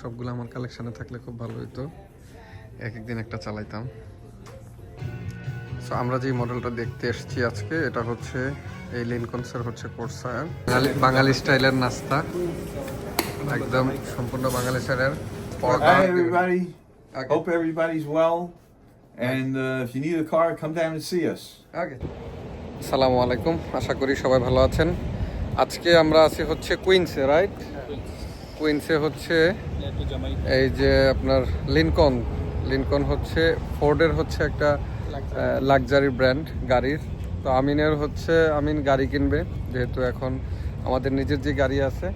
সবগুলো আমার কালেকশানে থাকলে খুব ভালো হতো এক একদিন একটা চালাইতাম। সো আমরা যেই মডেলটা দেখতে এসেছি আজকে এটা হচ্ছে এই লিনকনসের হচ্ছে কোর্সায়ার বাঙালি স্টাইলের নাস্তা। একদম সম্পূর্ণ বাঙালি স্টাইলের everybody. Okay. Hope everybody's well. And uh, if you need a car, come down and see us. ওকে সালামু আলাইকুম। আশা করি সবাই ভালো আছেন। আজকে আমরা আছি হচ্ছে কুইন্সে রাইট কুইন্সে হচ্ছে এই যে আপনার লিনকন লিনকন হচ্ছে ফোর্ডের হচ্ছে একটা লাক্সারি ব্র্যান্ড গাড়ির। তো আমিনের হচ্ছে আমিন গাড়ি কিনবে যেহেতু এখন আমাদের নিজের যে গাড়ি আছে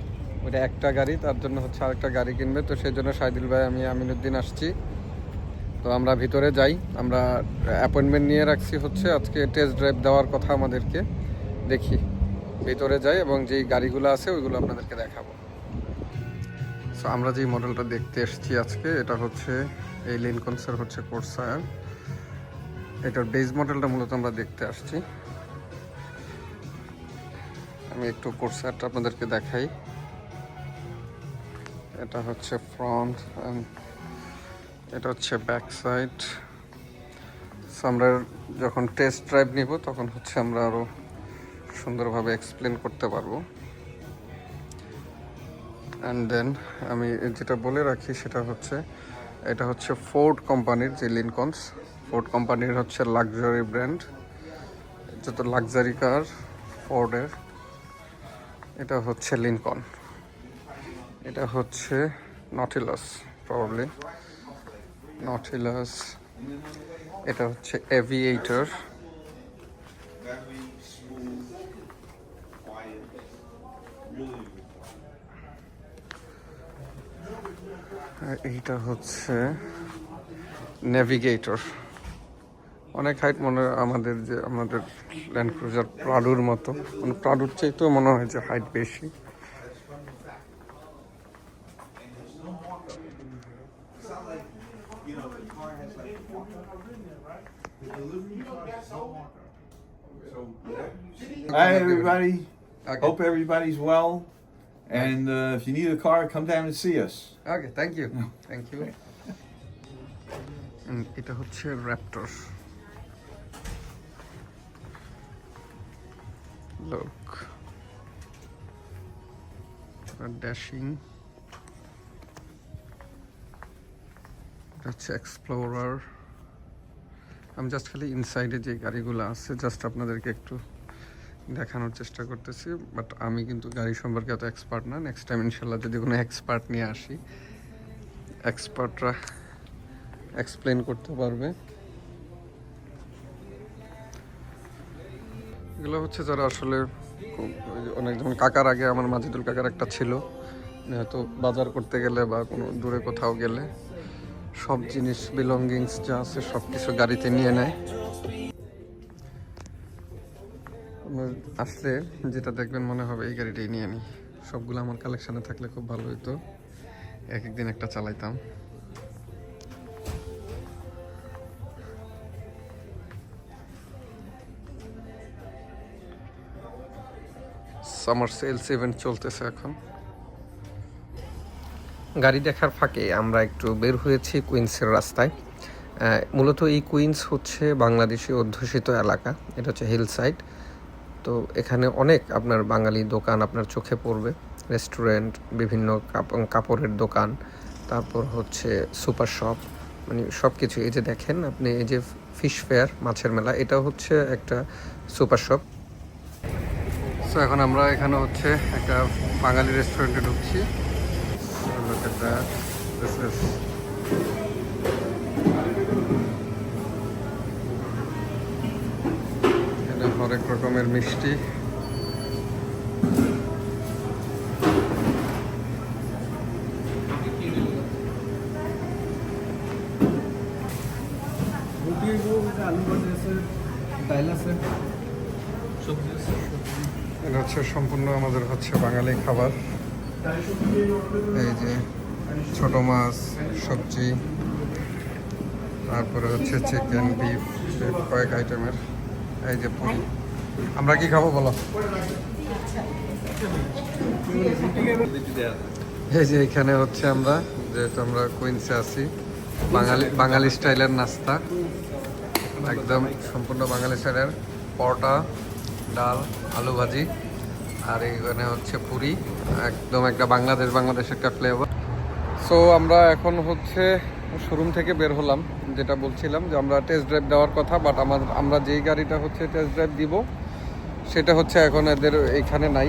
ওইটা একটা গাড়ি তার জন্য হচ্ছে আরেকটা গাড়ি কিনবে। তো সেই জন্য সাইদুল ভাই আমি আমিনুদ্দিন আসছি। তো আমরা ভিতরে যাই আমরা অ্যাপয়েন্টমেন্ট নিয়ে রাখছি হচ্ছে আজকে টেস্ট ড্রাইভ দেওয়ার কথা আমাদেরকে। দেখি ভিতরে যাই এবং যেই গাড়িগুলো আছে ওইগুলো আপনাদেরকে দেখাবো। সো আমরা যেই মডেলটা দেখতে এসেছি আজকে, এটা হচ্ছে এই লিনকনসের হচ্ছে কোর্সায়ার এটার বেজ মডেলটা মূলত আমরা দেখতে আসছি। আমি একটু কোর্সায়ারটা আপনাদেরকে দেখাই। এটা হচ্ছে ফ্রন্ট এটা হচ্ছে ব্যাক সাইড আমরা যখন টেস্ট ড্রাইভ নিব, তখন হচ্ছে আমরা আরও সুন্দরভাবে এক্সপ্লেন করতে পারব। অ্যান্ড দেন আমি যেটা বলে রাখি সেটা হচ্ছে, এটা হচ্ছে ফোর্ড কোম্পানির যে লিনকনস ফোর্ড কোম্পানির হচ্ছে লাক্সারি ব্র্যান্ড যত লাক্সারি কার ফোর্ডের এটা হচ্ছে লিনকন এটা হচ্ছে নটিলাস প্রবলি নটিলাস এটা হচ্ছে এভিয়েটর আর এইটা হচ্ছে নেভিগেটর অনেক হাইট মনে হয় আমাদের যে আমাদের ল্যান্ড ক্রুজার প্রাডুর মতো মানে প্রাডুর চাইতেও মনে হয় যে হাইট বেশি Hi everybody. Okay. Hope everybody's well. And uh, if you need a car, come down and see us. Okay thank you thank you এটা হচ্ছে র্যাপটর লোক ড্যাশিং এটা হচ্ছে এক্সপ্লোরার আমি জাস্ট খালি ইনসাইডে যে গাড়িগুলো আছে জাস্ট আপনাদেরকে একটু দেখানোর চেষ্টা করতেছি বাট আমি কিন্তু গাড়ি সম্পর্কে এত এক্সপার্ট না। নেক্সট টাইম ইনশাল্লাহ যদি কোনো এক্সপার্ট নিয়ে আসি এক্সপার্টরা এক্সপ্লেন করতে পারবে। এগুলো হচ্ছে যারা আসলে অনেক, যেমন কাকার আগে আমার মাজিদুল কাকার একটা ছিল হয়তো বাজার করতে গেলে বা কোনো দূরে কোথাও গেলে সব জিনিস বিলঙ্গিংস যা আছে সব কিছু গাড়িতে নিয়ে নেয়। আসলে যেটা দেখবেন মনে হবে এই গাড়িটাই নিয়ে নিই সবগুলো আমার কালেকশানে থাকলে খুব ভালো হতো এক একদিন একটা চালাইতাম। সামার সেলস ইভেন্ট চলতেছে এখন। গাড়ি দেখার ফাঁকে আমরা একটু বের হয়েছি কুইন্সের রাস্তায়। মূলত এই কুইন্স হচ্ছে বাংলাদেশি অধ্যুষিত এলাকা। এটা হচ্ছে হিল সাইড তো এখানে অনেক আপনার বাঙালি দোকান আপনার চোখে পড়বে। রেস্টুরেন্ট, বিভিন্ন কাপ- কাপড়ের দোকান, তারপর হচ্ছে সুপার শপ মানে সব কিছু এই যে দেখেন আপনি, এই যে ফিশ ফেয়ার, মাছের মেলা, এটা হচ্ছে একটা সুপার শপ। সো এখন আমরা এখানে হচ্ছে একটা বাঙালি রেস্টুরেন্টে ঢুকছি। হরেক রকমের মিষ্টি। এটা হচ্ছে সম্পূর্ণ আমাদের হচ্ছে বাঙালি খাবার। এই যে ছোট মাছ সবজি তারপরে হচ্ছে চিকেন বিফ কয়েক আইটেমের এই যে পুরি। আমরা কি খাব বলো? এই যে এখানে হচ্ছে আমরা, যেহেতু আমরা কুইন্সে আছি, বাঙালি বাঙালি স্টাইলের নাস্তা। একদম সম্পূর্ণ বাঙালি স্টাইলের পরোটা, ডাল, আলু ভাজি, আর এখানে হচ্ছে পুরি। একদম একটা বাংলাদেশ বাংলাদেশ একটা ফ্লেভার সো আমরা এখন হচ্ছে শোরুম থেকে বের হলাম, যেটা বলছিলাম যে আমরা টেস্ট ড্রাইভ দেওয়ার কথা বাট আমাদের আমরা যেই গাড়িটা হচ্ছে টেস্ট ড্রাইভ দিব সেটা হচ্ছে এখন এদের এখানে নাই।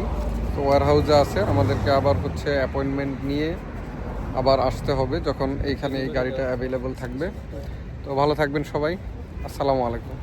তো ওয়ার হাউসে আছে। আমাদেরকে আবার হচ্ছে অ্যাপয়েন্টমেন্ট নিয়ে আবার আসতে হবে যখন এইখানে এই গাড়িটা অ্যাভেলেবল থাকবে। তো ভালো থাকবেন সবাই। আসসালামু আলাইকুম।